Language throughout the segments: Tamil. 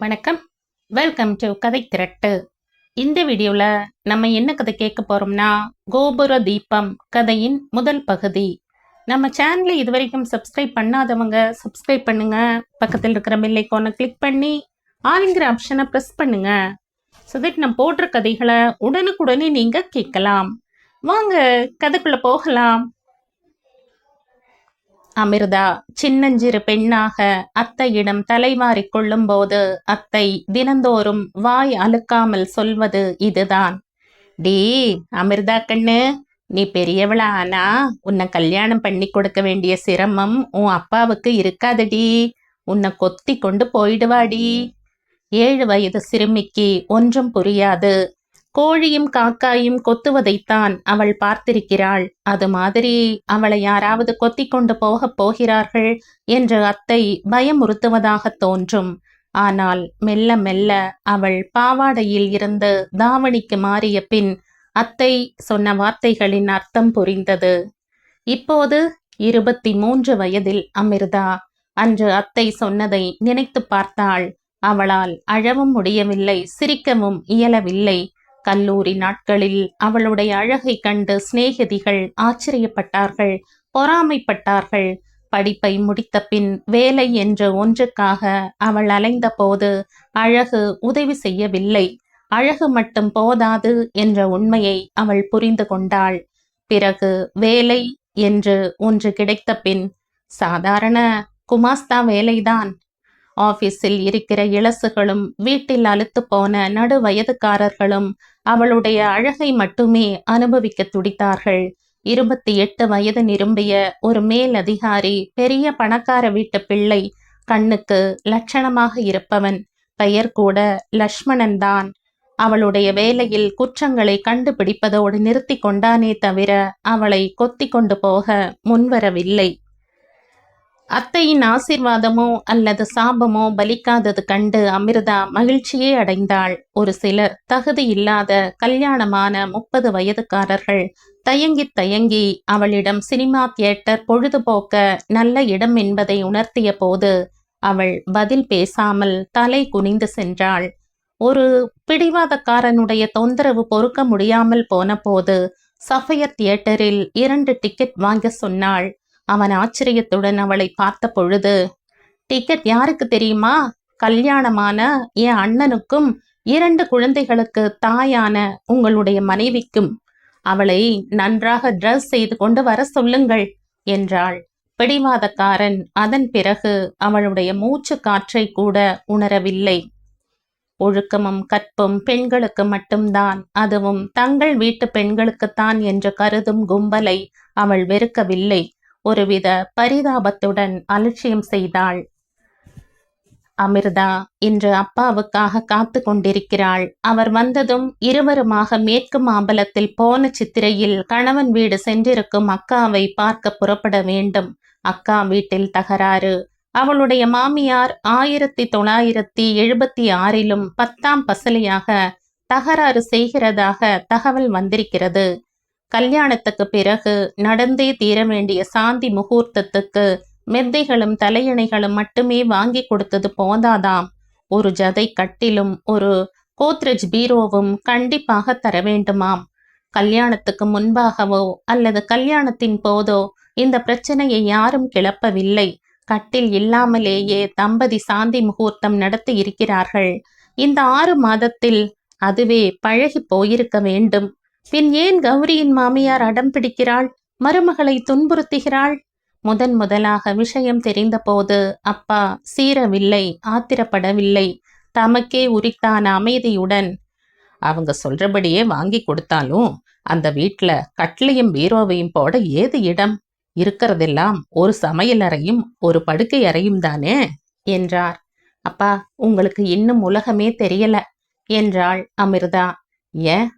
வணக்கம். வெல்கம் டு கதை திரட்டு. இந்த வீடியோவில் நம்ம என்ன கதை கேட்க போகிறோம்னா கோபுர தீபம் கதையின் முதல் பகுதி. நம்ம சேனலை இதுவரைக்கும் சப்ஸ்கிரைப் பண்ணாதவங்க சப்ஸ்கிரைப் பண்ணுங்க. பக்கத்தில் இருக்கிற பெல் ஐக்கானை கிளிக் பண்ணி ஆளுங்கிற ஆப்ஷனை ப்ரெஸ் பண்ணுங்க. ஸோ தட் நம்ம போடுற கதைகளை உடனுக்குடனே நீங்கள் கேட்கலாம். வாங்க கதைக்குள்ளே போகலாம். அமிர்தா சின்னஞ்சிறு பெண்ணாக அத்தையிடம் தலைவாரிக் கொள்ளும்போது அத்தை தினந்தோறும் வாய் அழுக்காமல் சொல்வது இதுதான். டீ அமிர்தா கண்ணு நீ பெரியவளா ஆனா உன்னை கல்யாணம் பண்ணி கொடுக்க வேண்டிய சிரமம் உன் அப்பாவுக்கு இருக்காதடி உன்னை கொத்தி கொண்டு போயிடுவாடி ஏழு வயது சிறுமிக்கு ஒன்றும் புரியாது. கோழியும் காக்காயும் கொத்துவதைத்தான் அவள் பார்த்திருக்கிறாள். அது மாதிரி அவளை யாராவது கொத்தி கொண்டு போகப் போகிறார்கள் என்று அத்தை பயமுறுத்துவதாக தோன்றும். ஆனால் மெல்ல மெல்ல அவள் பாவாடையில் இருந்து தாவணிக்கு மாறிய பின் அத்தை சொன்ன வார்த்தைகளின் அர்த்தம் புரிந்தது. இப்போது இருபத்தி மூன்று வயதில் அமிர்தா. அன்று அத்தை சொன்னதை நினைத்து பார்த்தாள். அவளால் அழவும் முடியவில்லை சிரிக்கவும் இயலவில்லை. கல்லூரி நாட்களில் அவளுடைய அழகை கண்டு சிநேகிதிகள் ஆச்சரியப்பட்டார்கள் பொறாமைப்பட்டார்கள். படிப்பை முடித்த பின் வேலை என்ற ஒன்றுக்காக அவள் அலைந்த போது அழகு உதவி செய்யவில்லை. அழகு மட்டும் போதாது என்ற உண்மையை அவள் புரிந்து கொண்டாள். பிறகு வேலை என்று ஒன்று கிடைத்த பின் சாதாரண குமாஸ்தா வேலைதான். ஆபீஸில் இருக்கிற இளசுகளும் வீட்டில் அழுத்து போன நடு வயதுக்காரர்களும் அவளுடைய அழகை மட்டுமே அனுபவிக்க துடித்தார்கள். இருபத்தி எட்டு வயது நிரும்பிய ஒரு மேல் அதிகாரி பெரிய பணக்கார வீட்டு பிள்ளை கண்ணுக்கு லட்சணமாக இருப்பவன் பெயர் கூட லக்ஷ்மணன் தான். அவளுடைய வேலையில் குற்றங்களை கண்டுபிடிப்பதோடு நிறுத்தி கொண்டானே தவிர அவளை கொத்தி கொண்டு போக முன்வரவில்லை. அத்தையின் ஆசிர்வாதமோ அல்லது சாபமோ பலிக்காதது கண்டு அமிர்தா மகிழ்ச்சியே அடைந்தாள். ஒரு சிலர் தகுதி இல்லாத கல்யாணமான முப்பது வயதுக்காரர்கள் தயங்கி தயங்கி அவளிடம் சினிமா தியேட்டர் பொழுதுபோக்க நல்ல இடம் என்பதை உணர்த்திய போது அவள் பதில் பேசாமல் தலை குனிந்து சென்றாள். ஒரு பிடிவாதக்காரனுடைய தொந்தரவு பொறுக்க முடியாமல் போன போது சஃபயர் தியேட்டரில் இரண்டு டிக்கெட் வாங்க சொன்னாள். அவன் ஆச்சரியத்துடன் அவளை பார்த்த பொழுது டிக்கெட் யாருக்கு தெரியுமா? கல்யாணமான என் அண்ணனுக்கும் இரண்டு குழந்தைகளுக்கு தாயான உங்களுடைய மனைவிக்கும். அவளை நன்றாக ட்ரெஸ் செய்து கொண்டு வர சொல்லுங்கள் என்றாள். பிடிவாதக்காரன் அதன் பிறகு அவளுடைய மூச்சு காற்றை கூட உணரவில்லை. ஒழுக்கமும் கற்பும் பெண்களுக்கு மட்டும்தான் அதுவும் தங்கள் வீட்டு பெண்களுக்குத்தான் என்று கருதும் கும்பலை அவள் வெறுக்கவில்லை. ஒருவித பரிதாபத்துடன் அலட்சியம் செய்தாள். அமிர்தா இன்று அப்பாவுக்காக காத்து கொண்டிருக்கிறாள். அவர் வந்ததும் இருவருமாக மேற்கு மாம்பலத்தில் போன சித்திரையில் கணவன் வீடு சென்றிருக்கும் அக்காவை பார்க்க புறப்பட வேண்டும். அக்கா வீட்டில் தகராறு. அவளுடைய மாமியார் ஆயிரத்தி தொள்ளாயிரத்தி எழுபத்தி ஆறிலும் பத்தாம் பசலியாக தகராறு செய்கிறதாக தகவல் வந்திருக்கிறது. கல்யாணத்துக்கு பிறகு நடந்தே தீர வேண்டிய சாந்தி முகூர்த்தத்துக்கு மெத்தைகளும் தலையணைகளும் மட்டுமே வாங்கி கொடுத்தது போதாதாம். ஒரு ஜதை கட்டிலும் ஒரு கோத்ரேஜ் பீரோவும் கண்டிப்பாக தர வேண்டுமாம். கல்யாணத்துக்கு முன்பாகவோ அல்லது கல்யாணத்தின் போதோ இந்த பிரச்சனையை யாரும் கிளப்பவில்லை. கட்டில் இல்லாமலேயே தம்பதி சாந்தி முகூர்த்தம் நடத்தி இருக்கிறார்கள். இந்த ஆறு மாதத்தில் அதுவே பழகி போயிருக்க வேண்டும். பின் ஏன் கௌரியின் மாமியார் அடம் பிடிக்கிறாள்? மருமகளை துன்புறுத்துகிறாள்? முதன் முதலாக விஷயம் தெரிந்தபோது அப்பா சீரவில்லை ஆத்திரப்படவில்லை. தமக்கே உரித்தான அமைதியுடன் அவங்க சொல்றபடியே வாங்கி கொடுத்தாலும் அந்த வீட்ல கட்லையும் பீரோவையும் போட ஏது இடம்? இருக்கிறதெல்லாம் ஒரு சமையல் அறையும் ஒரு படுக்கை அறையும் தானே? என்றார். அப்பா உங்களுக்கு இன்னும் உலகமே தெரியல என்றாள் அமிர்தா. ஏன்?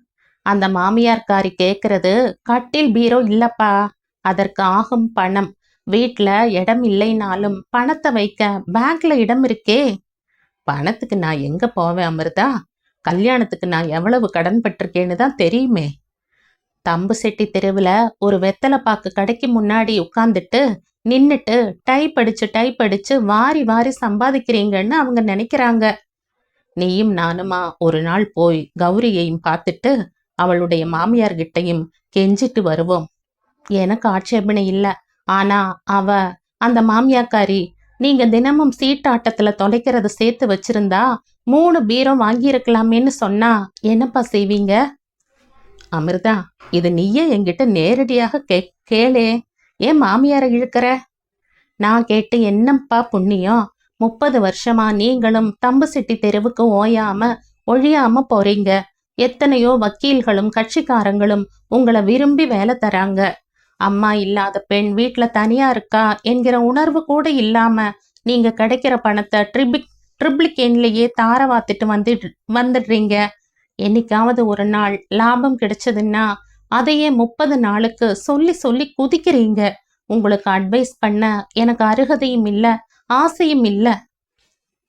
அந்த மாமியார்காரி கேட்கறது கட்டில் பீரோ இல்லப்பா. அதற்கு ஆகும் பணம். வீட்டில் இடம் இல்லைனாலும் பணத்தை வைக்க பேங்க்ல இடம் இருக்கே. பணத்துக்கு நான் எங்க போவேன் அமிர்தா? கல்யாணத்துக்கு நான் எவ்வளவு கடன் பட்டிருக்கேன்னு தான் தெரியுமே. தம்பு செட்டி தெருவில் ஒரு வெத்தலை பாக்கு கடைக்கு முன்னாடி உட்காந்துட்டு நின்னுட்டு டைப் அடிச்சு டைப் அடிச்சு வாரி வாரி சம்பாதிக்கிறீங்கன்னு அவங்க நினைக்கிறாங்க. நீயும் நானுமா ஒரு நாள் போய் கௌரியையும் பார்த்துட்டு அவளுடைய மாமியார்கிட்டையும் கெஞ்சிட்டு வருவோம். எனக்கு ஆட்சேபனை இல்ல. ஆனா அவ அந்த மாமியாக்காரி நீங்க தினமும் சீட்டாட்டத்துல தொலைக்கிறத சேர்த்து வச்சிருந்தா மூணு பீரம் வாங்கியிருக்கலாமேன்னு சொன்னா என்னப்பா செய்வீங்க? அமிர்தா இது நீயே என்கிட்ட நேரடியாக கே கேளே. ஏன் மாமியாரை இழுக்கிற? நான் கேட்டு என்னப்பா புண்ணியம்? முப்பது வருஷமா நீங்களும் தம்பு சிட்டி தெருவுக்கு ஓயாம ஒழியாம போறீங்க. எத்தனையோ வக்கீல்களும் கட்சிக்காரங்களும் உங்களை விரும்பி வேலை தராங்க. அம்மா இல்லாத பெண் வீட்ல தனியா இருக்கா என்கிற உணர்வு கூட இல்லாம நீங்க கிடைக்கிற பணத்தை ட்ரிபிக் ட்ரிப்ளிகேன்லயே தாரவாத்துட்டு வந்து வந்துடுறீங்க. என்னைக்காவது ஒரு நாள் லாபம் கிடைச்சதுன்னா அதையே முப்பது நாளுக்கு சொல்லி சொல்லி குதிக்கிறீங்க. உங்களுக்கு அட்வைஸ் பண்ண எனக்கு அருகதையும் இல்ல ஆசையும் இல்ல.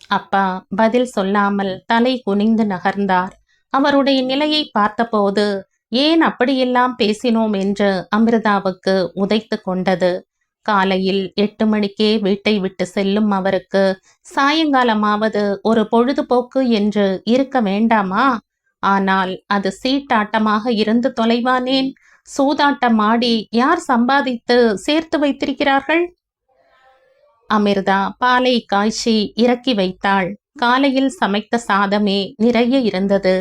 அப்பா பதில் சொல்லாமல் தலை குனிந்து நகர்ந்தார். அவருடைய நிலையை பார்த்தபோது ஏன் அப்படியெல்லாம் பேசினோம்? என்று அமிர்தாவுக்கு உதைத்து கொண்டது. காலையில் எட்டு மணிக்கே வீட்டை விட்டு செல்லும் அவருக்கு சாயங்காலமாவது ஒரு பொழுதுபோக்கு என்று இருக்க வேண்டாமா? ஆனால் அது சீட்டாட்டமாக இருந்து தொலைவானேன். சூதாட்டம் ஆடி யார் சம்பாதித்து சேர்த்து வைத்திருக்கிறார்கள்? அமிர்தா பாலை காய்ச்சி இறக்கி வைத்தாள். காலையில் சமைத்த சாதமே நிறைய இருந்தது.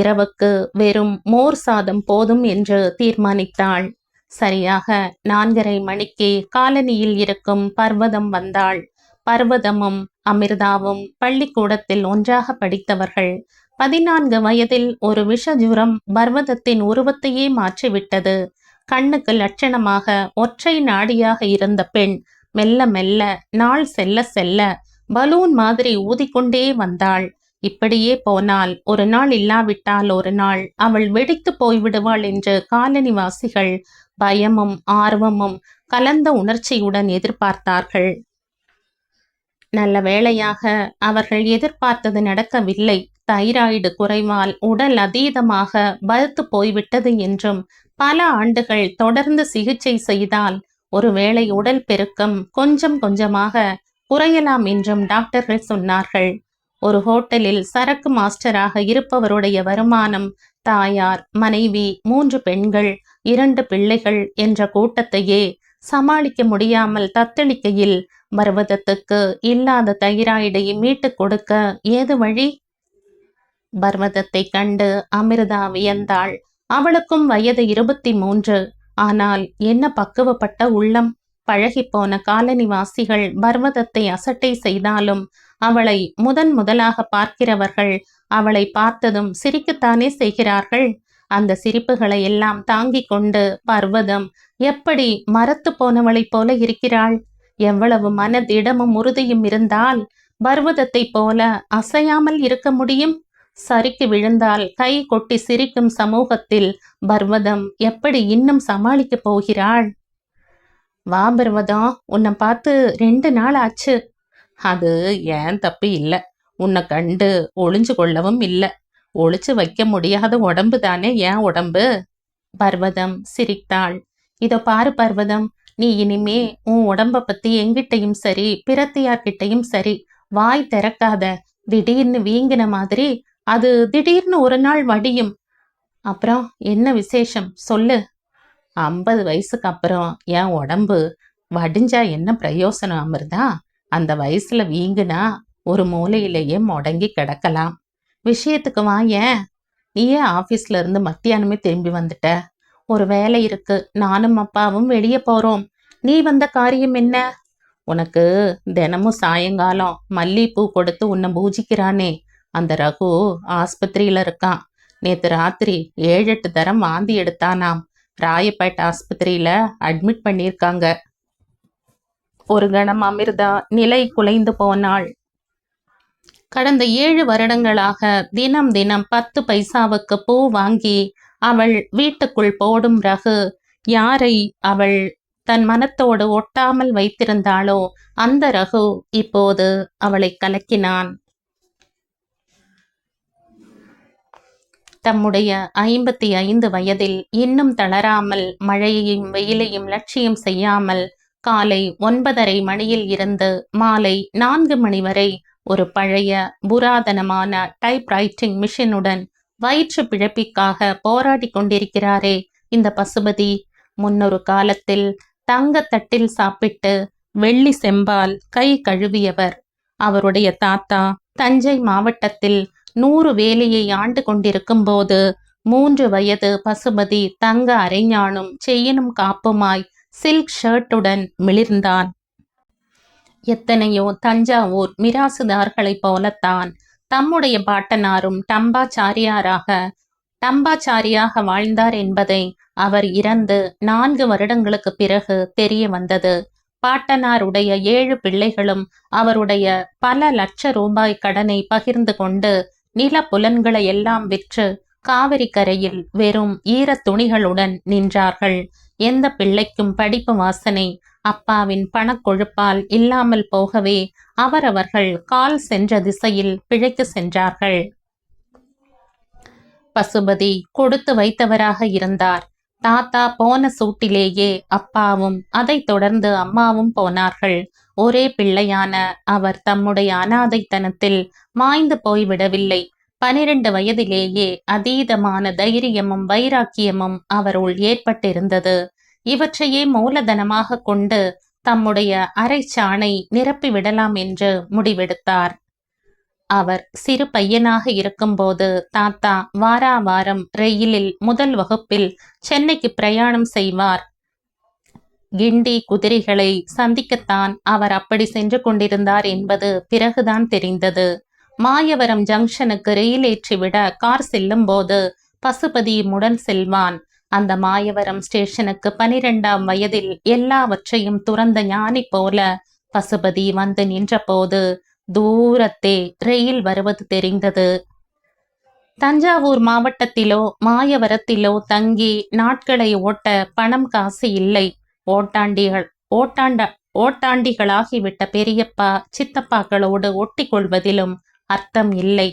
இரவுக்கு வெறும் மோர் சாதம் போதும் என்று தீர்மானித்தாள். சரியாக நான்கரை மணிக்கு காலனியில் இருக்கும் பர்வதம் வந்தாள். பர்வதமும் அமிர்தாவும் பள்ளிக்கூடத்தில் ஒன்றாக படித்தவர்கள். பதினான்கு வயதில் ஒரு விஷஜுரம் பர்வதத்தின் உருவத்தையே மாற்றிவிட்டது. கண்ணுக்கு லட்சணமாக ஒற்றை நாடியாக இருந்த பெண் மெல்ல மெல்ல நாள் செல்ல செல்ல பலூன் மாதிரி ஊதிக்கொண்டே வந்தாள். இப்படியே போனால் ஒரு நாள் இல்லாவிட்டால் ஒரு நாள் அவள் வெடித்து போய்விடுவாள் என்று காலனிவாசிகள் பயமும் ஆர்வமும் கலந்த உணர்ச்சியுடன் எதிர்பார்த்தார்கள். நல்ல வேளையாக அவர்கள் எதிர்பார்த்தது நடக்கவில்லை. தைராய்டு குறைவால் உடல் அதீதமாக பருத்து போய்விட்டது என்றும் பல ஆண்டுகள் தொடர்ந்து சிகிச்சை செய்தால் ஒருவேளை உடல் பெருக்கம் கொஞ்சம் கொஞ்சமாக குறையலாம் என்றும் டாக்டர்கள் சொன்னார்கள். ஒரு ஹோட்டலில் சரக்கு மாஸ்டராக இருப்பவருடைய வருமானம் தாயார் மனைவி மூன்று பெண்கள் இரண்டு பிள்ளைகள் என்ற கூட்டத்தையே சமாளிக்க முடியாமல் தத்தளிக்கையில் பர்வதத்துக்கு இல்லாத தைராய்டை மீட்டுக் கொடுக்க ஏது வழி? பர்வதத்தை கண்டு அமிர்தா வியந்தாள். அவளுக்கும் வயது இருபத்தி மூன்று ஆனால் என்ன பக்குவப்பட்ட உள்ளம்? பழகிப்போன காலனிவாசிகள் பர்வதத்தை அசட்டை செய்தாலும் அவளை முதன் முதலாக பார்க்கிறவர்கள் அவளை பார்த்ததும் சிரிக்கத்தானே செய்கிறார்கள். அந்த சிரிப்புகளை எல்லாம் தாங்கிக் கொண்டு பர்வதம் எப்படி மரத்து போனவளைப் போல இருக்கிறாள். எவ்வளவு மனதிடமும் உறுதியும் இருந்தால் பர்வதத்தைப் போல அசையாமல் இருக்க முடியும்? சரிக்கு விழுந்தால் கை கொட்டி சிரிக்கும் சமூகத்தில் பர்வதம் எப்படி இன்னும் சமாளிக்கப் போகிறாள்? வா பர்வதம் உன்னை பார்த்து ரெண்டு நாள் ஆச்சு. அது ஏன் தப்பு இல்லை? உன்னை கண்டு ஒளிஞ்சு கொள்ளவும் இல்லை. ஒளிச்சு வைக்க முடியாத உடம்பு தானே ஏன் உடம்பு? பர்வதம் சிரித்தாள். இதோ பாரு பர்வதம். நீ இனிமே உன் உடம்ப பத்தி எங்கிட்டையும் சரி பிரத்தியார்கிட்டையும் சரி வாய் திறக்காத. திடீர்னு வீங்கின மாதிரி அது திடீர்னு ஒரு நாள் வடியும். அப்புறம் என்ன விசேஷம்? சொல்லு. ஐம்பது வயசுக்கு அப்புறம் என் உடம்பு வடிஞ்சா என்ன பிரயோசனம் அமிர்தா? அந்த வயசுல வீங்குனா ஒரு மூலையிலேயே முடங்கி கிடக்கலாம். விஷயத்துக்கு வா ஏன்? நீ ஏன் ஆஃபீஸ்ல இருந்து மத்தியானமே திரும்பி வந்துட்ட. ஒரு வேலை இருக்கு. நானும் அப்பாவும் வெளியே போறோம். நீ வந்த காரியம் என்ன? உனக்கு தினமும் சாயங்காலம் மல்லிகைப்பூ கொடுத்து உன்னை பூஜிக்கிறானே. அந்த ரகு ஆஸ்பத்திரியில இருக்கான். நேத்து ராத்திரி ஏழு எட்டு தரம் வாந்தி எடுத்தானாம். ராயப்பேட் ஆஸ்பத்திரியில அட்மிட் பண்ணியிருக்காங்க. ஒரு கணம் அமிர்தா நிலை குலைந்து போனாள். கடந்த ஏழு வருடங்களாக தினம் தினம் பத்து பைசாவுக்கு பூ வாங்கி அவள் வீட்டுக்குள் போடும் ரகு யாரை அவள் தன் மனத்தோடு ஒட்டாமல் வைத்திருந்தாளோ அந்த ரகு இப்போது அவளை கலக்கினான். தம்முடைய ஐம்பத்தி ஐந்து வயதில் இன்னும் தளராமல் மழையையும் வெயிலையும் லட்சியம் செய்யாமல் காலை ஒன்பதரை மணியில் இருந்து மாலை நான்கு மணி வரை ஒரு பழைய புராதனமான டைப்ரைட்டிங் மிஷினுடன் வயிற்று பிழப்பிக்காக போராடி கொண்டிருக்கிறாரே இந்த பசுபதி. முன்னொரு காலத்தில் தங்கத்தட்டில் சாப்பிட்டு வெள்ளி செம்பால் கை கழுவியவர். அவருடைய தாத்தா தஞ்சை மாவட்டத்தில் நூறு வேலையை ஆண்டு கொண்டிருக்கும் போது மூன்று வயது பசுபதி தங்க அரைஞானும் செய்யனும் காப்புமாய் சில்க் ஷர்ட்டுடன் மிளிர்ந்தான். எத்தனையோ தஞ்சாவூர் மிராசுதார்களைப் போலத்தான் தம்முடைய பாட்டனாரும் டம்பாச்சாரியாராக டம்பாச்சாரியாக வாழ்ந்தார் என்பதை அவர் இறந்து நான்கு வருடங்களுக்கு பிறகு தெரிய வந்தது. பாட்டனாருடைய ஏழு பிள்ளைகளும் அவருடைய பல லட்ச ரூபாய் கடனை பகிர்ந்து கொண்டு நில புலன்களை எல்லாம் விற்று காவிரி கரையில் வெறும் ஈரத் துணிகளுடன் நின்றார்கள். எந்த பிள்ளைக்கும் படிப்பு வாசனை அப்பாவின் பணக்கொழுப்பால் இல்லாமல் போகவே அவரவர்கள் கால் சென்ற திசையில் பிழைத்து சென்றார்கள். பசுபதி கொடுத்து வைத்தவராக இருந்தார். தாத்தா போன சூட்டிலேயே அப்பாவும் அதைத் தொடர்ந்து அம்மாவும் போனார்கள். ஒரே பிள்ளையான அவர் தம்முடைய அனாதைத்தனத்தில் மாய்ந்து போய்விடவில்லை. பனிரெண்டு வயதிலேயே அதீதமான தைரியமும் வைராக்கியமும் அவருள் ஏற்பட்டிருந்தது. இவற்றையே மூலதனமாக கொண்டு தம்முடைய அரைச்சாணை நிரப்பிவிடலாம் என்று முடிவெடுத்தார். அவர் சிறு பையனாக இருக்கும்போது தாத்தா வாரா வாரம் ரயிலில் முதல் வகுப்பில் சென்னைக்கு பிரயாணம் செய்வார். கிண்டி குதிரைகளை சந்திக்கத்தான் அவர் அப்படி சென்று கொண்டிருந்தார் என்பது பிறகுதான் தெரிந்தது. மாயவரம் ஜங்ஷனுக்கு ரயில் ஏற்றிவிட கார் செல்லும் போது பசுபதி முடன் செல்வான். அந்த மாயவரம் ஸ்டேஷனுக்கு பனிரெண்டாம் வயதில் எல்லாவற்றையும் துறந்த ஞானி போல பசுபதி வந்து நின்றபோது தூரத்தே ரயில் வருவது தெரிந்தது. தஞ்சாவூர் மாவட்டத்திலோ மாயவரத்திலோ தங்கி நாட்களை ஓட்ட பணம் காசு இல்லை. ஓட்டாண்டிகள் ஓட்டாண்ட ஓட்டாண்டிகளாகிவிட்ட பெரியப்பா சித்தப்பாக்களோடு ஒட்டி கொள்வதிலும் அர்த்தம் இல்லை.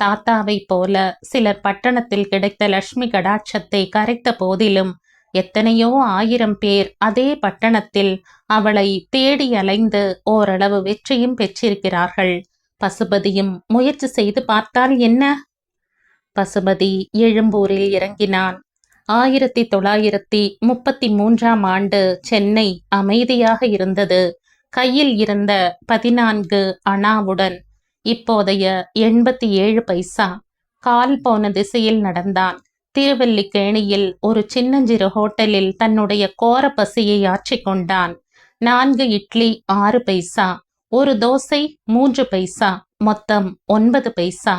தாத்தாவை போல சிலர் பட்டணத்தில் கிடைத்த லட்சுமி கடாட்சத்தை கரைத்த போதிலும் எத்தனையோ ஆயிரம் பேர் அதே பட்டணத்தில் அவளை தேடி அலைந்து ஓரளவு வெற்றியும் பெற்றிருக்கிறார்கள். பசுபதியும் முயற்சி செய்து பார்த்தால் என்ன? பசுபதி எழும்பூரில் இறங்கினான். ஆயிரத்தி தொள்ளாயிரத்தி முப்பத்தி மூன்றாம் ஆண்டு சென்னை அமைதியாக இருந்தது. கையில் இருந்த பதினான்கு அணாவுடன் இப்போதைய எண்பத்தி ஏழு பைசா கால் போன திசையில் நடந்தான். திருவல்லிக்கேணியில் ஒரு சின்னஞ்சிறு ஹோட்டலில் தன்னுடைய கோர பசியை ஆற்றிக்கொண்டான் நான்கு இட்லி ஆறு பைசா ஒரு தோசை மூன்று பைசா மொத்தம் ஒன்பது பைசா.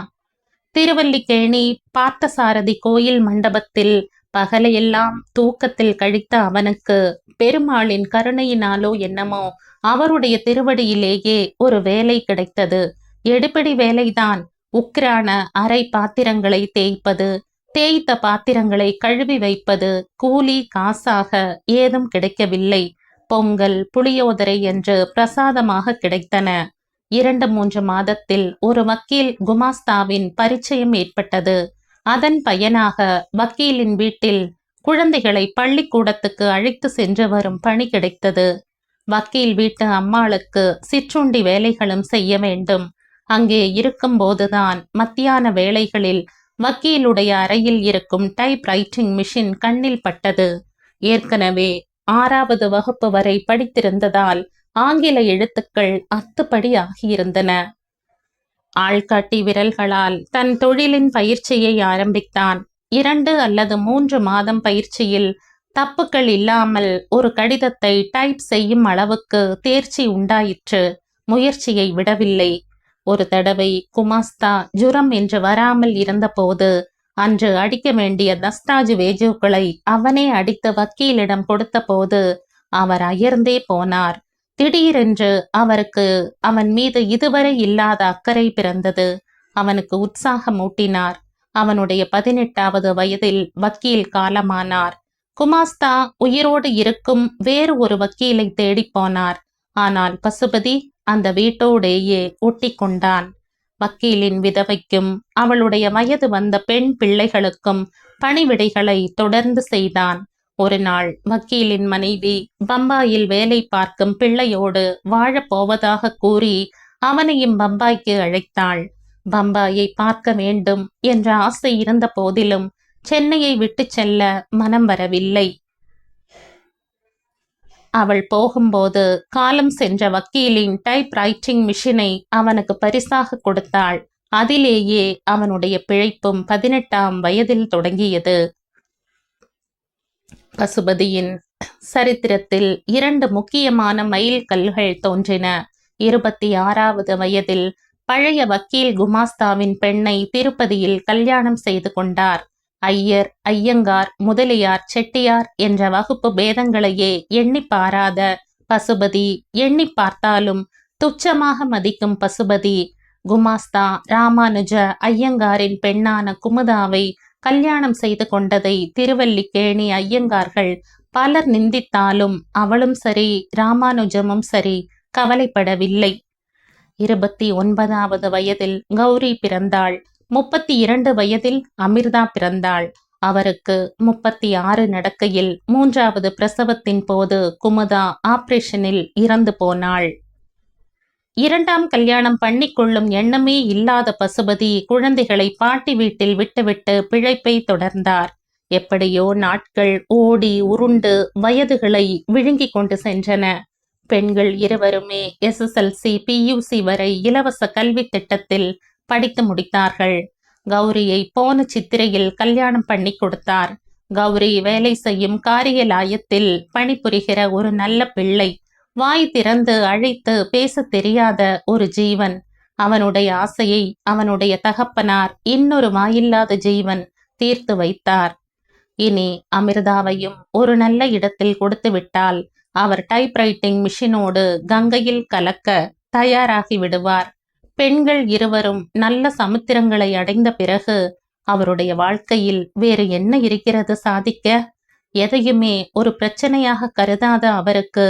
திருவல்லிக்கேணி பார்த்தசாரதி கோயில் மண்டபத்தில் பகலையெல்லாம் தூக்கத்தில் கழித்த அவனுக்கு பெருமாளின் கருணையினாலோ என்னமோ அவருடைய திருவடியிலேயே ஒரு வேலை கிடைத்தது. எடுபிடி வேலைதான். உக்கிரான அரை பாத்திரங்களை தேய்ப்பது தேய்த்த பாத்திரங்களை கழுவி வைப்பது கூலி காசாக ஏதும் கிடைக்கவில்லை. பொங்கல் புளியோதரை என்று பிரசாதமாக கிடைத்தன. இரண்டு மூன்று மாதத்தில் ஒரு வக்கீல் குமாஸ்தாவின் பரிச்சயம் ஏற்பட்டது. அதன் பயனாக வக்கீலின் வீட்டில் குழந்தைகளை பள்ளிக்கூடத்துக்கு அழைத்து சென்று வரும் பணி கிடைத்தது. வக்கீல் வீட்டு அம்மாளுக்கு சிற்றுண்டி வேலைகளும் செய்ய வேண்டும். அங்கே இருக்கும்போதுதான் மத்தியான வேளைகளில் வக்கீலுடைய அறையில் இருக்கும் டைப் ரைட்டிங் மிஷின் கண்ணில் பட்டது. ஏற்கனவே ஆறாவது வகுப்பு வரை படித்திருந்ததால் ஆங்கில எழுத்துக்கள் அத்துப்படி ஆகியிருந்தன. ஆள்காட்டி விரல்களால் தன் தொழிலின் பயிற்சியை ஆரம்பித்தான். இரண்டு அல்லது மூன்று மாதம் பயிற்சியில் தப்புக்கள் இல்லாமல் ஒரு கடிதத்தை டைப் செய்யும் அளவுக்கு தேர்ச்சி உண்டாயிற்று. முயற்சியை விடவில்லை. ஒரு தடவை குமாஸ்தா ஜுரம் என்று வராமல் இருந்தபோது அன்று அடிக்க வேண்டிய தஸ்தாஜ் வேஜுக்களை அவனே அடித்து வக்கீலிடம் கொடுத்தபோது அவர் அயர்ந்தே போனார். திடீரென்று அவருக்கு அவன் மீது இதுவரை இல்லாத அக்கறை பிறந்தது. அவனுக்கு உற்சாகம் ஊட்டினார். அவனுடைய பதினெட்டாவது வயதில் வக்கீல் காலமானார். குமாஸ்தா உயிரோடு இருக்கும் வேறு ஒரு வக்கீலை தேடிப் போனார். ஆனால் பசுபதி அந்த வீட்டோடேயே ஒட்டி கொண்டான் வக்கீலின் விதவைக்கும் அவளுடைய வயது வந்த பெண் பிள்ளைகளுக்கும் பணிவிடைகளை தொடர்ந்து செய்தான். ஒரு நாள் வக்கீலின் மனைவி பம்பாயில் வேலை பார்க்கும் பிள்ளையோடு வாழப்போவதாக கூறி அவனையும் பம்பாய்க்கு அழைத்தாள். பம்பாயை பார்க்க வேண்டும் என்ற ஆசை இருந்த போதிலும் சென்னையை விட்டுச் செல்ல மனம் வரவில்லை. அவள் போகும்போது காலம் சென்ற வக்கீலின் டைப் ரைட்டிங் மிஷினை அவனுக்கு பரிசாக கொடுத்தாள். அதிலேயே அவனுடைய பிழைப்பும் பதினெட்டாம் வயதில் தொடங்கியது. பசுபதியின் சரித்திரத்தில் இரண்டு முக்கியமான மைல் கல்கள் தோன்றின. இருபத்தி ஆறாவது வயதில் பழைய வக்கீல் குமாஸ்தாவின் பெண்ணை திருப்பதியில் கல்யாணம் செய்து கொண்டார். ஐயர் ஐயங்கார் முதலியார் செட்டியார் என்ற வகுப்பு பேதங்களையே எண்ணி பாராத பசுபதி எண்ணி பார்த்தாலும் துச்சமாக மதிக்கும் பசுபதி குமாஸ்தா ராமானுஜ ஐயங்காரின் பெண்ணான குமுதாவை கல்யாணம் செய்து கொண்டதை திருவல்லிக்கேணி ஐயங்கார்கள் பலர் நிந்தித்தாலும் அவளும் சரி ராமானுஜமும் சரி கவலைப்படவில்லை. இருபத்தி ஒன்பதாவது வயதில் கௌரி பிறந்தாள். முப்பத்தி இரண்டு வயதில் அமிர்தா பிறந்தாள். அவருக்கு முப்பத்தி ஆறு நடக்கையில் மூன்றாவது பிரசவத்தின் போது குமுதா ஆபரேஷனில் இறந்து போனாள். இரண்டாம் கல்யாணம் பண்ணிக்கொள்ளும் எண்ணமே இல்லாத பசுபதி குழந்தைகளை பாட்டி வீட்டில் விட்டுவிட்டு பிழைப்பை தொடர்ந்தார். எப்படியோ நாட்கள் ஓடி உருண்டு வயதுகளை விழுங்கிக் கொண்டு சென்றன. பெண்கள் இருவருமே எஸ்எஸ்எல்சி பியூசி வரை இலவச கல்வி திட்டத்தில் படித்து முடித்தார்கள். கௌரியை போன சித்திரையில் கல்யாணம் பண்ணி கொடுத்தார். கௌரி வேலை செய்யும் காரியலாயத்தில் பணிபுரிகிற ஒரு நல்ல பிள்ளை. வாய் திறந்து அழைத்து பேச தெரியாத ஒரு ஜீவன். அவனுடைய ஆசையை அவனுடைய தகப்பனார் இன்னொரு வாயில்லாத ஜீவன் தீர்த்து வைத்தார். இனி அமிர்தாவையும் ஒரு நல்ல இடத்தில் கொடுத்துவிட்டால் அவர் டைப்ரைட்டிங் மிஷினோடு கங்கையில் கலக்க தயாராகி விடுவார். பெண்கள் இருவரும் நல்ல சமுத்திரங்களை அடைந்த பிறகு அவருடைய வாழ்க்கையில் வேறு என்ன இருக்கிறது சாதிக்க? எதையுமே ஒரு பிரச்சனையாக கருதாத அவருக்கு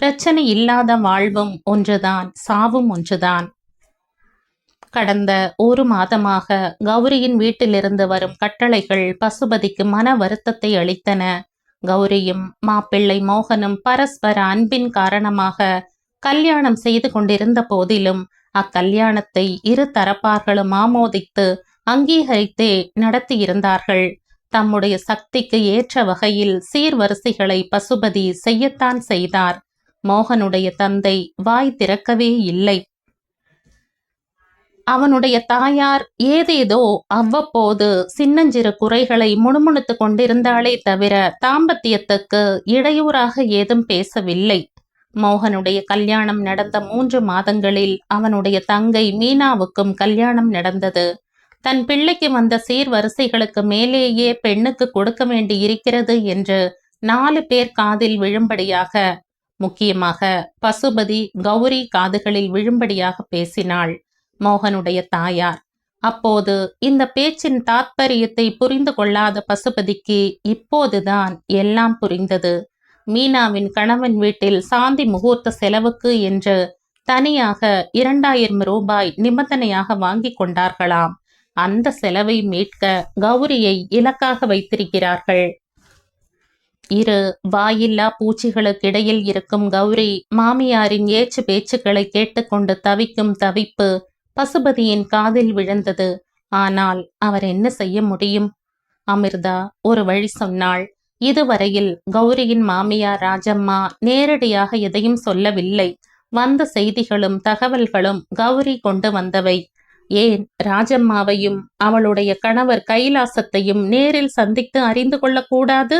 பிரச்சனை இல்லாத வாழ்வும் ஒன்றுதான் சாவும் ஒன்றுதான். கடந்த ஒரு மாதமாக கௌரியின் வீட்டிலிருந்து வரும் கட்டளைகள் பசுபதிக்கு மன வருத்தத்தை அளித்தன. கௌரியும் மாப்பிள்ளை மோகனும் பரஸ்பர அன்பின் காரணமாக கல்யாணம் செய்து கொண்டிருந்த போதிலும் அக்கல்யாணத்தை இரு தரப்பார்களும் ஆமோதித்து அங்கீகரித்தே நடத்தியிருந்தார்கள். தம்முடைய சக்திக்கு ஏற்ற வகையில் சீர்வரிசைகளை பசுபதி செய்யத்தான் செய்தார். மோகனுடைய தந்தை வாய் திறக்கவே இல்லை. அவனுடைய தாயார் ஏதேதோ அவ்வப்போது சின்னஞ்சிறு குறைகளை முணுமுணுத்து கொண்டிருந்தாளே தவிர தாம்பத்தியத்துக்கு இடையூறாக ஏதும் பேசவில்லை. மோகனுடைய கல்யாணம் நடந்த மூன்று மாதங்களில் அவனுடைய தங்கை மீனாவுக்கும் கல்யாணம் நடந்தது. தன் பிள்ளைக்கு வந்த சீர்வரிசைகளுக்கு மேலேயே பெண்ணுக்கு கொடுக்க வேண்டி இருக்கிறது என்று நாலு பேர் காதில் விழும்படியாக முக்கியமாக பசுபதி கௌரி காதுகளில் விழும்படியாக பேசினாள் மோகனுடைய தாயார். அப்போது இந்த பேச்சின் தாத்பரியத்தை புரிந்து கொள்ளாத பசுபதிக்கு இப்போதுதான் எல்லாம் புரிந்தது. மீனாவின் கணவன் வீட்டில் சாந்தி முகூர்த்த செலவுக்கு என்று தனியாக இரண்டாயிரம் ரூபாய் நிபந்தனையாக வாங்கி கொண்டார்களாம். அந்த செலவை மீட்க கௌரியை இலக்காக வைத்திருக்கிறார்கள். இரு வாயில்லா பூச்சிகளுக்கிடையில் இருக்கும் கௌரி மாமியாரின் ஏச்சு பேச்சுக்களை கேட்டுக்கொண்டு தவிக்கும் தவிப்பு பசுபதியின் காதில் விழுந்தது. ஆனால் அவர் என்ன செய்ய முடியும்? அமிர்தா ஒரு வழி சொன்னாள். இதுவரையில் கௌரியின் மாமியார் ராஜம்மா நேரடியாக எதையும் சொல்லவில்லை. வந்த செய்திகளும் தகவல்களும் கௌரி கொண்டு வந்தவை. ஏன்? ராஜம்மாவையும் அவளுடைய கணவர் கைலாசத்தையும் நேரில் சந்தித்து அறிந்து கொள்ளக்கூடாது?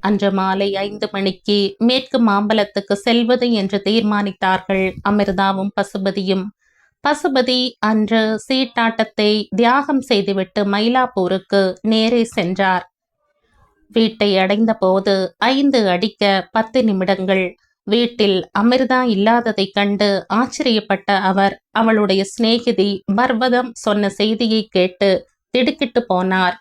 அன்று மாலை ஐந்து மணிக்கு மேற்கு மாம்பலத்துக்கு செல்வது என்று தீர்மானித்தார்கள் அமிர்தாவும் பசுபதியும். பசுபதி அன்று சீட்டாட்டத்தை தியாகம் செய்துவிட்டு மயிலாப்பூருக்கு நேரே சென்றார். வீட்டை அடைந்த போது ஐந்து அடிக்க பத்து நிமிடங்கள். வீட்டில் அமிர்தா இல்லாததைக் கண்டு ஆச்சரியப்பட்ட அவர் அவளுடைய சிநேகிதி பர்வதம் சொன்ன செய்தியை கேட்டு திடுக்கிட்டு போனார்.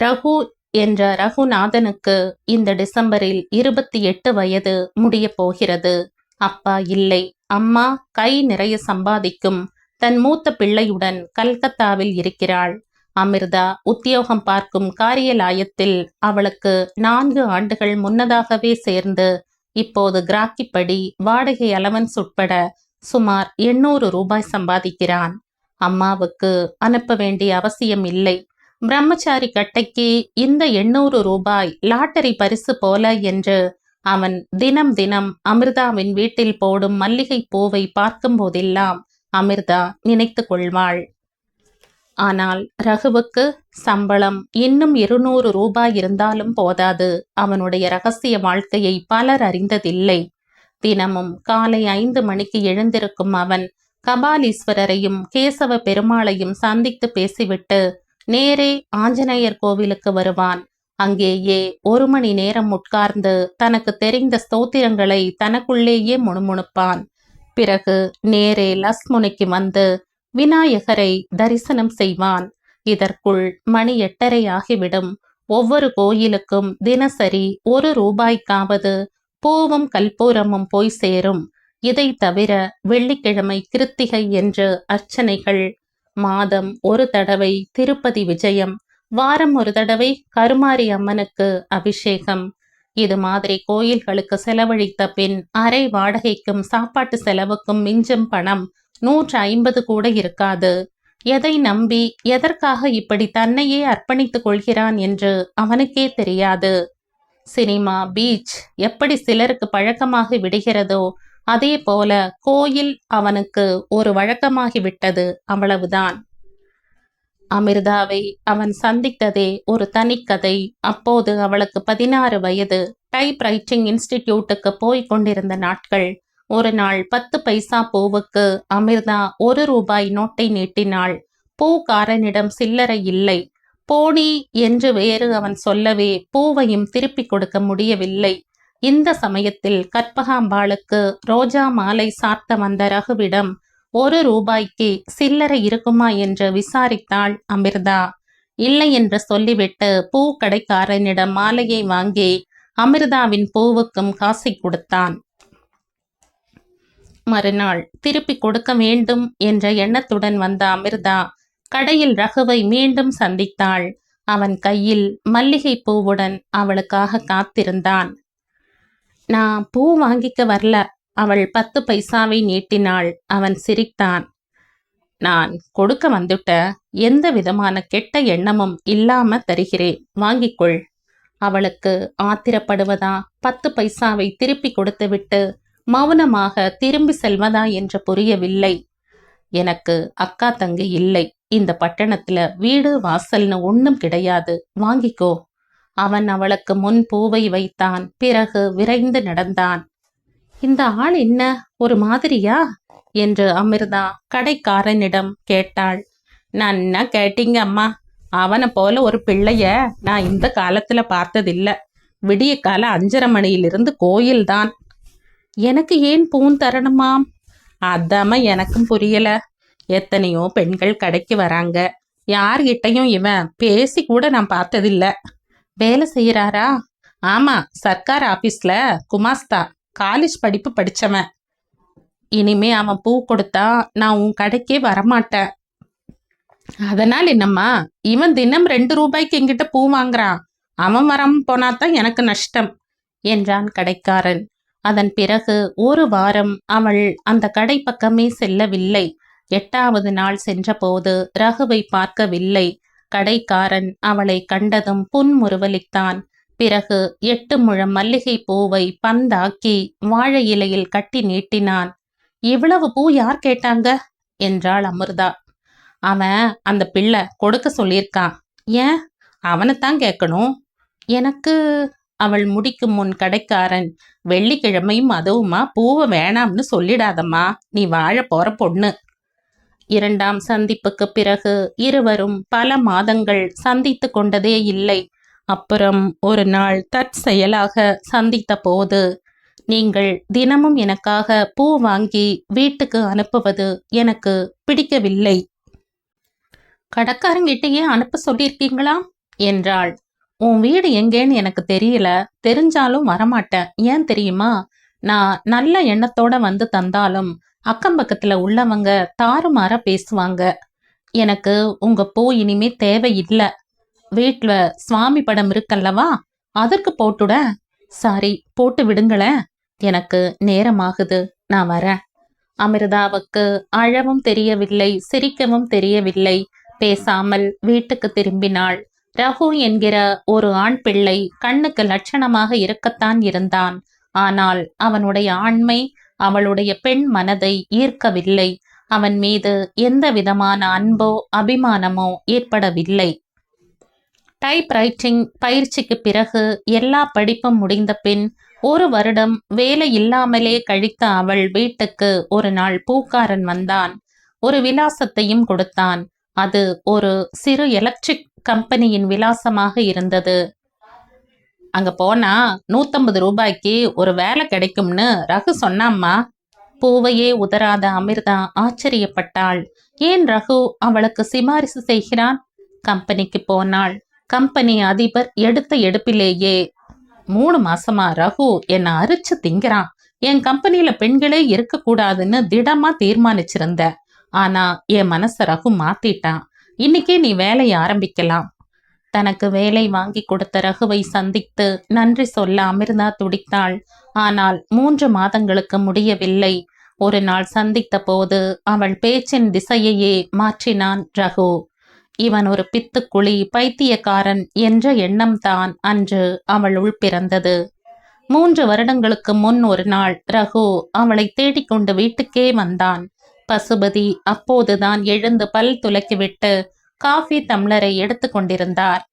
ரகு என்ற ரகுநாதனுக்கு இந்த டிசம்பரில் இருபத்தி எட்டு வயது முடிய போகிறது. அப்பா இல்லை. அம்மா கை நிறைய சம்பாதிக்கும். தன் மூத்த பிள்ளையுடன் கல்கத்தாவில் இருக்கிறாள். அமிர்தா உத்தியோகம் பார்க்கும் காரியலாயத்தில் அவளுக்கு நான்கு ஆண்டுகள் முன்னதாகவே சேர்ந்து இப்போது கிராக்கிப்படி வாடகை அலவன்ஸ் உட்பட சுமார் எண்ணூறு ரூபாய் சம்பாதிக்கிறான். அம்மாவுக்கு அனுப்ப வேண்டிய அவசியம் இல்லை. பிரம்மச்சாரி கட்டைக்கு இந்த எண்ணூறு ரூபாய் லாட்டரி பரிசு போல என்று அவன் தினம் தினம் அமிர்தாவின் வீட்டில் போடும் மல்லிகை பூவை பார்க்கும் போதெல்லாம் அமிர்தா நினைத்து கொள்வாள். ஆனால் ரகுவுக்கு சம்பளம் இன்னும் இருநூறு ரூபாய் இருந்தாலும் போதாது. அவனுடைய ரகசிய வாழ்க்கையை பலர் அறிந்ததில்லை. தினமும் காலை ஐந்து மணிக்கு எழுந்திருக்கும் அவன் கபாலீஸ்வரரையும் கேசவ பெருமாளையும் சந்தித்து பேசிவிட்டு நேரே ஆஞ்சநேயர் கோவிலுக்கு வருவான். அங்கேயே ஒரு மணி நேரம் உட்கார்ந்து தனக்கு தெரிந்த ஸ்தோத்திரங்களை தனக்குள்ளேயே முணுமுணுப்பான். பிறகு நேரே லஸ்முனிக்கு வந்து விநாயகரை தரிசனம் செய்வான். இதற்குள் மணி எட்டரை ஆகிவிடும் ஒவ்வொரு கோயிலுக்கும் தினசரி ஒரு ரூபாய்க்காவது பூவும் கல்பூரமும் போய் சேரும். இதை தவிர வெள்ளிக்கிழமை கிருத்திகை என்று அர்ச்சனைகள். மாதம் ஒரு தடவை திருப்பதி விஜயம். வாரம் ஒரு தடவை கருமாரி அம்மனுக்கு அபிஷேகம். இது மாதிரி கோயில்களுக்கு செலவழித்த பின் அரை வாடகைக்கும் சாப்பாட்டு செலவுக்கும் மிஞ்சும் பணம் நூற்று ஐம்பது கூட இருக்காது. எதை நம்பி எதற்காக இப்படி தன்னையே அர்ப்பணித்துக் கொள்கிறான் என்று அவனுக்கே தெரியாது. சினிமா பீச் எப்படி சிலருக்கு பழக்கமாகி விடுகிறதோ அதே போல கோயில் அவனுக்கு ஒரு வழக்கமாகி விட்டது அவ்வளவுதான். அமிர்தாவை அவன் சந்தித்ததே ஒரு தனிக்கதை. அப்போது அவளுக்கு பதினாறு வயது. டைப் ரைட்டிங் இன்ஸ்டிடியூட்டுக்கு போய் கொண்டிருந்த நாட்கள். ஒரு நாள் பத்து பைசா பூவுக்கு அமிர்தா ஒரு ரூபாய் நோட்டை நீட்டினாள். பூக்காரனிடம் சில்லறை இல்லை. போடி என்று வேறு அவன் சொல்லவே பூவையும் திருப்பிக் கொடுக்க முடியவில்லை. இந்த சமயத்தில் கற்பகாம்பாளுக்கு ரோஜா மாலை சார்த்த வந்த ரகுவிடம் ஒரு ரூபாய்க்கு சில்லறை இருக்குமா என்று விசாரித்தாள் அமிர்தா. இல்லை என்று சொல்லிவிட்டு பூ கடைக்காரனிடம் மாலையை வாங்கி அமிர்தாவின் பூவுக்கும் காசை கொடுத்தான். மறுநாள் திருப்பி கொடுக்க வேண்டும் என்ற எண்ணத்துடன் வந்த அமிர்தா கடையில் ரகுவை மீண்டும் சந்தித்தாள். அவன் கையில் மல்லிகை பூவுடன் அவளுக்காக காத்திருந்தான். நான் பூ வாங்கிக்க வரல. அவள் பத்து பைசாவை நீட்டினாள். அவன் சிரித்தான். நான் கொடுக்க வந்துட்ட எந்த விதமான கெட்ட எண்ணமும் இல்லாம தருகிறேன். வாங்கிக்கொள். அவளுக்கு ஆத்திரப்படுவதா? பத்து பைசாவை திருப்பி கொடுத்துவிட்டு மௌனமாக திரும்பி செல்வதா என்று புரியவில்லை. எனக்கு அக்கா தங்கி இல்லை. இந்த பட்டணத்துல வீடு வாசல்னு ஒன்றும் கிடையாது. வாங்கிக்கோ. அவன் அவளுக்கு முன் பூவை வைத்தான். பிறகு விரைந்து நடந்தான். இந்த ஆள் என்ன? ஒரு மாதிரியா? என்று அமிர்தா கடைக்காரனிடம் கேட்டாள். நன்னா கேட்டீங்க அம்மா. அவனை போல ஒரு பிள்ளைய நான் இந்த காலத்துல பார்த்ததில்ல. விடிய கால அஞ்சரை மணியிலிருந்து கோயில்தான். எனக்கு ஏன் பூன் தரணுமாம்? அதாம எனக்கும் புரியல. எத்தனையோ பெண்கள் கடைக்கு வராங்க. யார்கிட்டையும் இவன் பேசி கூட நான் பார்த்ததில்ல. வேலை செய்யறாரா? ஆமா சர்க்கார் ஆபீஸ்ல குமாஸ்தா காலேஜ் படிப்பு படிச்சவன். இனிமே அவன் பூ கொடுத்தா நான் உன் கடைக்கே வரமாட்டேன். அதனால் என்னம்மா இவன் தினம் ரெண்டு ரூபாய்க்கு என்கிட்ட பூ வாங்குறான். அவன் வராம போனாதான் எனக்கு நஷ்டம் என்றான் கடைக்காரன். அதன் பிறகு ஒரு வாரம் அவள் அந்த கடை பக்கமே செல்லவில்லை. எட்டாவது நாள் சென்றபோது ரகுவை பார்க்கவில்லை. கடைக்காரன் அவளை கண்டதும் புன்முறுவலித்தான். பிறகு எட்டு முழம் மல்லிகை பூவை பந்தாக்கி வாழை இலையில் கட்டி நீட்டினான். இவ்வளவு பூ யார் கேட்டாங்க? என்றாள் அமிர்தா. அவன் அந்த பிள்ளை கொடுக்க சொல்லியிருக்கான். ஏன்? அவனைத்தான் கேட்கணும். எனக்கு அவள் முடிக்கும் முன் கடைக்காரன் வெள்ளிக்கிழமையும் அதுவுமா? பூவை வேணாம்னு சொல்லிடாதம்மா. நீ வாழ போற பொண்ணு. இரண்டாம் சந்திப்புக்கு பிறகு இருவரும் பல மாதங்கள் சந்தித்து கொண்டதே இல்லை. அப்புறம் ஒரு நாள் தற்செயலாக சந்தித்த போது நீங்கள் தினமும் எனக்காக பூ வாங்கி வீட்டுக்கு அனுப்புவது எனக்கு பிடிக்கவில்லை. கடக்காரங்கிட்டேயே அனுப்ப சொல்லியிருக்கீங்களா? என்றாள். உன் வீடு எங்கேன்னு எனக்கு தெரியல. தெரிஞ்சாலும் வரமாட்டேன். ஏன் தெரியுமா? நான் நல்ல எண்ணத்தோட வந்து தந்தாலும் அக்கம் பக்கத்துல உள்ளவங்க தாறுமாற பேசுவாங்க. எனக்கு உங்க பூ இனிமே தேவையில்லை. வீட்டில் சுவாமி படம் இருக்கல்லவா? அதற்கு போட்டுட. சாரி போட்டு விடுங்களேன். எனக்கு நேரமாகுது. நான் வரேன். அமிர்தாவுக்கு அழவும் தெரியவில்லை சிரிக்கவும் தெரியவில்லை. பேசாமல் வீட்டுக்கு திரும்பினாள். ரகு என்கிற ஒரு ஆண் பிள்ளை கண்ணுக்கு லட்சணமாக இருக்கத்தான் இருந்தான். ஆனால் அவனுடைய ஆண்மை அவளுடைய பெண் மனதை ஈர்க்கவில்லை. அவன் மீது எந்த விதமான அன்போ அபிமானமோ ஏற்படவில்லை. டைப் ரைட்டிங் பயிற்சிக்கு பிறகு எல்லா படிப்பும் முடிந்த பின் ஒரு வருடம் வேலை இல்லாமலே கழித்த அவள் வீட்டுக்கு ஒரு நாள் பூக்காரன் வந்தான். ஒரு விலாசத்தையும் கொடுத்தான். அது ஒரு சிறு எலக்ட்ரிக் கம்பெனியின் விலாசமாக இருந்தது. அங்க போனா நூத்தம்பது ரூபாய்க்கு ஒரு வேலை கிடைக்கும்னு ரகு சொன்னாம்மா. பூவையே உதராத அமிர்தா ஆச்சரியப்பட்டாள். ஏன் ரகு அவளுக்கு சிபாரிசு செய்கிறான்? கம்பெனிக்கு போனாள். கம்பெனி அதிபர் எடுத்த எடுப்பிலேயே. மூணு மாசமா ரகு என்னை அரிச்சு திங்கிறான். என் கம்பெனியில பெண்களே இருக்கக்கூடாதுன்னு திடமா தீர்மானிச்சிருந்த. ஆனா என் மனச ரகு மாத்திட்டான். இன்னைக்கே நீ வேலையை ஆரம்பிக்கலாம். தனக்கு வேலை வாங்கி கொடுத்த ரகுவை சந்தித்து நன்றி சொல்ல அமிர்தா துடித்தாள். ஆனால் மூன்று மாதங்களுக்கு முடியவில்லை. ஒரு நாள் சந்தித்த போது அவள் பேச்சின் திசையையே மாற்றினான் ரகு. இவன் ஒரு பித்துக்குழி பைத்தியக்காரன் என்ற எண்ணம்தான் அன்று அவளுள் பிறந்தது. மூன்று வருடங்களுக்கு முன் ஒரு நாள் ரகு அவளை தேடிக்கொண்டு வீட்டுக்கே வந்தான். பசுபதி அப்போதுதான் எழுந்து பல் துலக்கிவிட்டு காஃபி தம்ளரை எடுத்து கொண்டிருந்தார்.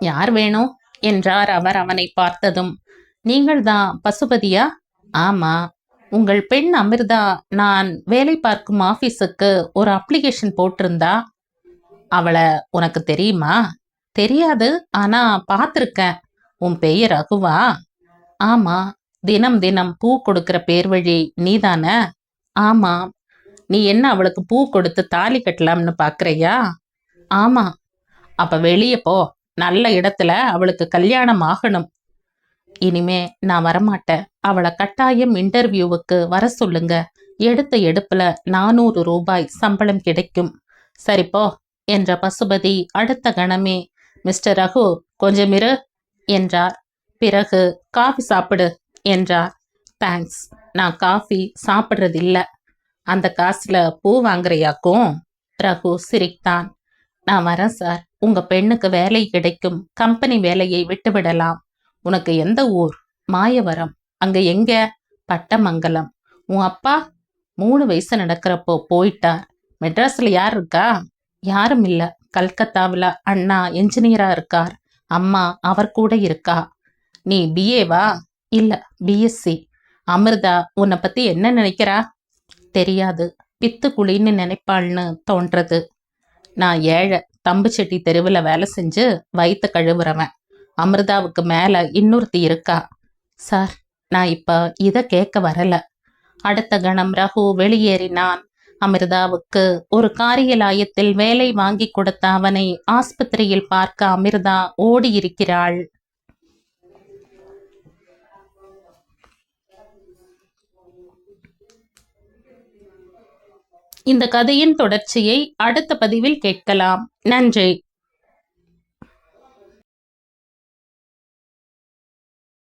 யார் வேணும் என்றார் அவர் அவனை பார்த்ததும். நீங்கள்தான் பசுபதியா? ஆமா. உங்கள் பெண் அமிர்தா நான் வேலை பார்க்கும் ஆஃபீஸுக்கு ஒரு அப்ளிகேஷன் போட்டிருந்தா. அவளை உனக்கு தெரியுமா? தெரியாது. ஆனா பார்த்துருக்கேன். உன் பெயர் ரகுவா. ஆமா. தினம் தினம் பூ கொடுக்கிற பேர் வழி நீதானே? ஆமாம் நீ என்ன அவளுக்கு பூ கொடுத்து தாலி கட்டலாம்னு பார்க்குறியா ஆமாம் அப்போ வெளியே போ. நல்ல இடத்துல அவளுக்கு கல்யாணம் ஆகணும். இனிமே நான் வரமாட்டேன். அவளை கட்டாயம் இன்டர்வியூவுக்கு வர சொல்லுங்க. எடுத்த எடுப்புல நானூறு ரூபாய் சம்பளம் கிடைக்கும். சரிப்போ என்ற பசுபதி அடுத்த கணமே. மிஸ்டர் ரகு கொஞ்சம் இரு என்றார். பிறகு காஃபி சாப்பிடு என்றார். தேங்க்ஸ் நான் காஃபி சாப்பிட்றதில்ல. அந்த காசில் பூ வாங்குறியாக்கும்? ரகு சிரித்தான். நான் வரேன் சார். உங்க பெண்ணுக்கு வேலை கிடைக்கும். கம்பெனி வேலையை விட்டுவிடலாம். உனக்கு எந்த ஊர்? மாயவரம். அங்க எங்க? பட்டமங்கலம். உன் அப்பா மூணு வயசு நடக்கிறப்போ போயிட்டார். மெட்ராஸ்ல யார் இருக்கா? யாரும் இல்ல. கல்கத்தாவில் அண்ணா என்ஜினியரா இருக்கார். அம்மா அவர் கூட இருக்கா? நீ பிஏவா இல்ல பிஎஸ்சி அமிர்தா உன்னை பத்தி என்ன நினைக்கிறா? தெரியாது. பித்து குழின்னு நினைப்பாள்னு தோன்றது. நான் ஏழை. தம்புச்செட்டி தெருவில் வேலை செஞ்சு வயிற்று கழுவுறவன். அமிர்தாவுக்கு மேலே இன்னொருத்தி இருக்கா. சார் நான் இப்போ இதை கேட்க வரல. அடுத்த கணம் ரகு வெளியேறினான். அமிர்தாவுக்கு ஒரு காரியலாயத்தில் வேலை வாங்கி கொடுத்த அவனை ஆஸ்பத்திரியில் பார்க்க அமிர்தா ஓடி இந்த கதையின் தொடர்ச்சியை அடுத்த பதிவில் கேட்கலாம். நன்றி.